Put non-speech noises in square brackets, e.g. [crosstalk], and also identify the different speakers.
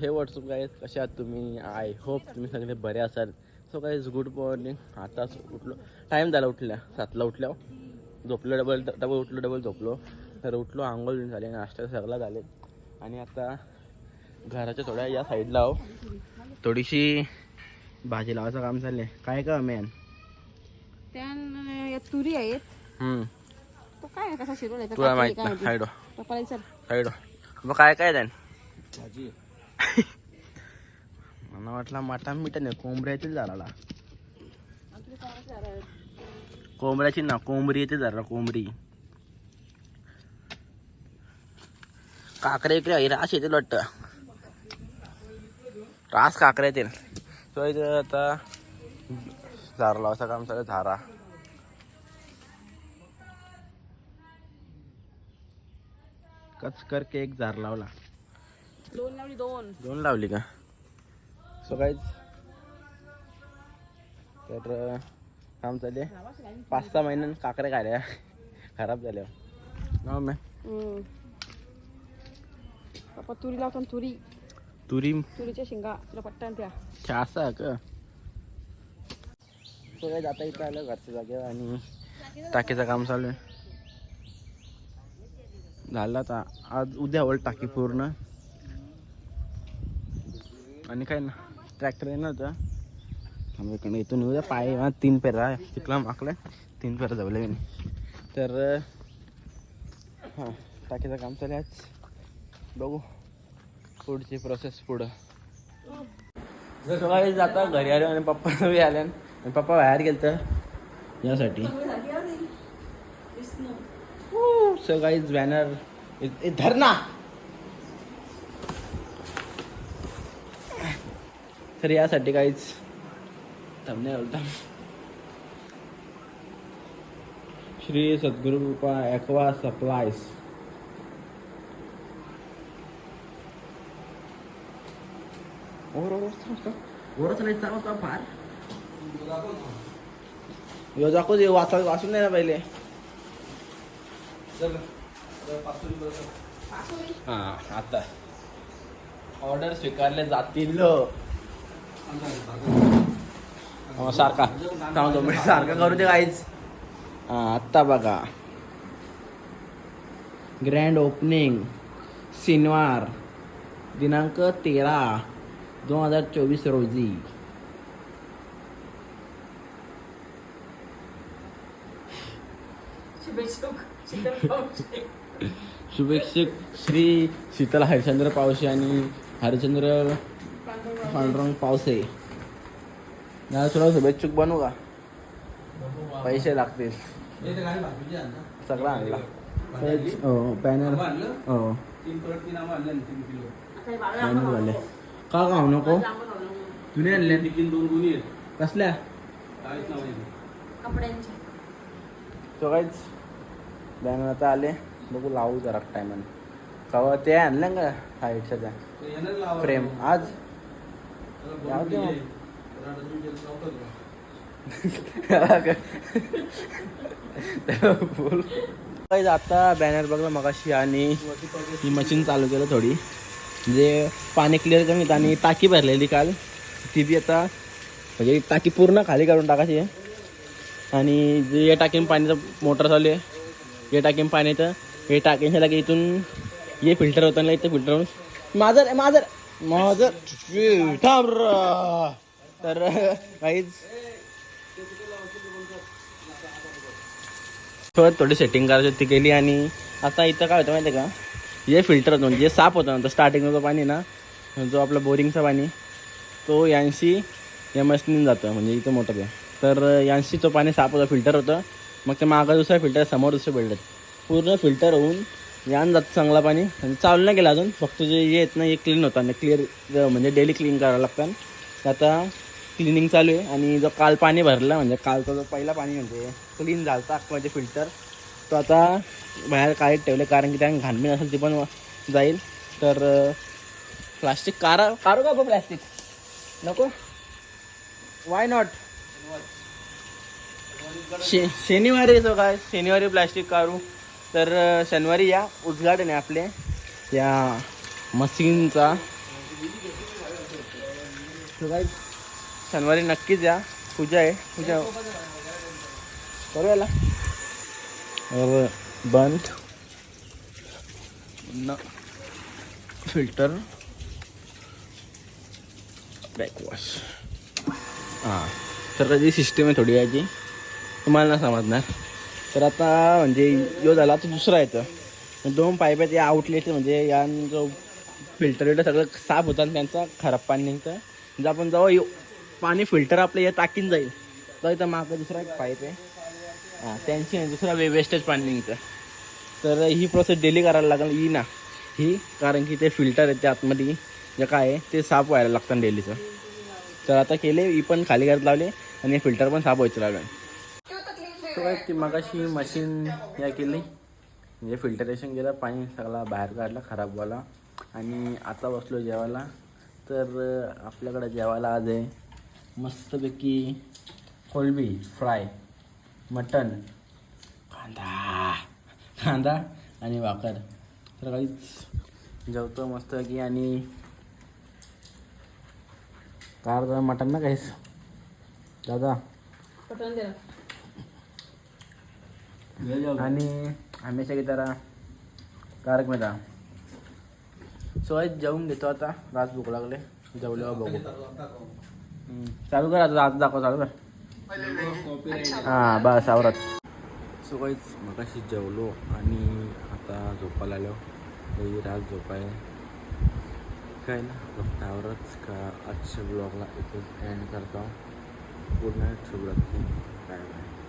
Speaker 1: हे WhatsApp guys कसे आहात तुम्ही? आय होप तुम्ही सगळे बरे असाल. सो गाईज गुड मॉर्निंग आताच उठलो. टाईम झाला उठल्या. सातला उठल्या झोपलो डबल डबल उठलो डबल झोपलो. तर उठलो आंघोळ झाले नाश्ता सगळा झाले. आणि आता घराच्या थोड्या या साईडला आहो थोडीशी भाजी लावायचं काम चाललंय. काय का मॅन
Speaker 2: त्या तुरी आहेत. तो काय कसा शिरवला आहे?
Speaker 1: तुला माहीत
Speaker 2: काय?
Speaker 1: साईड
Speaker 2: विचार.
Speaker 1: साईड मग काय काय त्यान? [laughs] मला वाटला मटण मिटन आहे कोंबड्याची झाडाला. कोंबड्याची ना कोंबडी येते झाडाला कोंबडी. काकडे इकडे रास येते वाटतं. रास काकडे येते तो इथे आता झार लावसा काम सगळं झारा कच करके एक झार लावला.
Speaker 2: दोन लावली दोन.
Speaker 1: दोन लावली का? सो काहीच तर काम चालले पाच सहा महिन्यान काकऱ्या खाल्या. खराब झाल्या. हो मॅ
Speaker 2: हम्म. पप्पा तुरी लावतो ना तुरी.
Speaker 1: तुरी?
Speaker 2: तुरीच्या शिंगा तुला पट्ट्या त्या
Speaker 1: छासा का? सो काही आता इथं आलं घरच्या जागेवर आणि टाकीचं काम चालू आहे. झालं आता. आज उद्या होईल टाकी पूर्ण. आणि काय ना ट्रॅक्टर येणार होतं आम्ही इकडे इथून उद्या पाय हा तीन पेरा तिकला मागलाय तीन पेरा जवळ मी. तर हां टाकीचं काम चालू आज. बघू. पुढची प्रोसेस पुढं. सकाळी जाता घरी आलो आणि पप्पा बी आले आणि पप्पा बाहेर गेलत. यासाठी. सकाळीच बॅनर धर तर यासाठी काहीच थांबणे होता श्री सद्गुरु कृपा ॲक्वा सप्लायस फार. यो जाको वाचा वाचून नाही ना पहिले. हा आता. ऑर्डर स्वीकारले जातील. सारखा. थांबतो मी सारखा करू दे काहीच आत्ता बघा. ग्रँड ओपनिंग सिनवार दिनांक तेरा दोन हजार चोवीस रोजी. शुभेच्छुक श्री शीतल हरिश्चंद्र पावसे आणि हरिश्चंद्र पांडुरंग पावसे ना तुला शुभेच्छुक बनवू का? पैसे लागतील. सगळा आणला. हो बॅनर हो. बॅनर झाले का खाऊ नको? तुने आणले कसल्या?
Speaker 2: कपड्यांची.
Speaker 1: तो काहीच बॅनर आता आले. बघू लावू जरा टायमाने कवा ते आणलं का? साईडच्या त्या फ्रेम आज? जाऊ दे मग. बोल काही आता बॅनर बघला मगाशी आणि ही मशीन चालू केलं थोडी. म्हणजे पाणी क्लिअर करून येतं आणि टाकी भरलेली काल. ती बी आता म्हणजे टाकी पूर्ण खाली काढून टाकायची आहे. आणि जे या टाकीन पाणीचं मोटर चालू आहे या टाकीन पाणी तर हे टाकीच्या लागे इथून हे फिल्टर होतं ना इथं फिल्टर होऊन. माझं रे, माझं रे, माझं थांब तर काहीच. थोडी सेटिंग करायची होती ती केली आणि आता इथं काय होतं माहिती आहे का? जे फिल्टर होतं म्हणजे जे साफ होतं ना स्टार्टिंगचं पाणी ना जो आपला बोरिंगचं पाणी तो यांशी या मशीनीन जातं म्हणजे इथं मोठं काय तर यांशी तो पाणी साफ होतं फिल्टर होतं. मग ते मागं दुसरं फिल्टर समोर दुसरं फिल्टर पूर्ण फिल्टर होऊन यान जातं चांगला पाणी. आणि चालू नाही गेलं अजून. फक्त जे हे आहेत ना हे क्लीन होतं. ना क्लिअर म्हणजे डेली क्लीन करावं लागतं. आता क्लिनिंग चालू आहे. आणि जो काल पाणी भरलं म्हणजे कालचा जो पहिला पाणी म्हणजे क्लीन झालं म्हणजे फिल्टर तो आता बाहेर काढत ठेवले कारण की त्या घाणबीण असेल ती पण जाईल. तर प्लास्टिक कारा काढू का प्लास्टिक नको? वाय नॉट शे शनिवारी येतो काय? शनिवारी प्लास्टिक काढू तर शनिवारी या उद्घाटन आहे आपले. या मशीनचा. शनिवारी नक्कीच या. पूजा आहे. पूजा. करूयाला. और बंद. पुन्हा फिल्टर. बॅकवॉश हां. तर त्याची सिस्टीम आहे थोडी याची तुम्हाला नाही समजणार. तर आता म्हणजे यो झाला तो दुसरा येतं दोन पाईप आहेत या आउटलेट म्हणजे या जो फिल्टर विल्टर सगळं साफ होतं आणि त्यांचा खराब पाणी निघतं. म्हणजे आपण जेव्हा यो पाणी फिल्टर आपलं या टाकीन जाईल तर इथं मागं दुसरा एक पाईप आहे हां त्यांची नाही, दुसरा वे वेस्टेज पाणी निघतं. तर ही प्रोसेस डेली करायला लागेल ही ना. ही कारण की ते फिल्टर आहे त्या आतमध्ये जे काय आहे ते साफ व्हायला लागतं डेलीचं तर आता केले ही पण खाली करत लावले आणि फिल्टर पण साफ व्हायचं लागलं. तो काय ती मगाशी मशीन या केली. म्हणजे फिल्टरेशन केलं पाणी सगळा बाहेर काढला खराबवाला आणि आता बसलो जेवायला. तर आपल्याकडे जेवायला आज आहे मस्तपैकी कोलबी फ्राय मटन कांदा कांदा आणि भाकर. तर काहीच जेवतो मस्तपैकी आणि काय अर्धा मटन ना काहीच? दादा?
Speaker 2: मटन द्या
Speaker 1: आणि हमेशा की तरह कारक में था सो आज जेवून घेतो आता. रात भूक लागले. जेवल्यावर बघू. चालू कर आता आता दाखव चालू कर. हां बस आवरात. सो काहीच मगाशी जेवलो आणि आता झोपायला आलो. ही रात झोपाय. काय ना फक्त आवरत का आजच्या ब्लॉगला इथेच एंड करतो. गुड नाईट शुभरात्री बाय बाय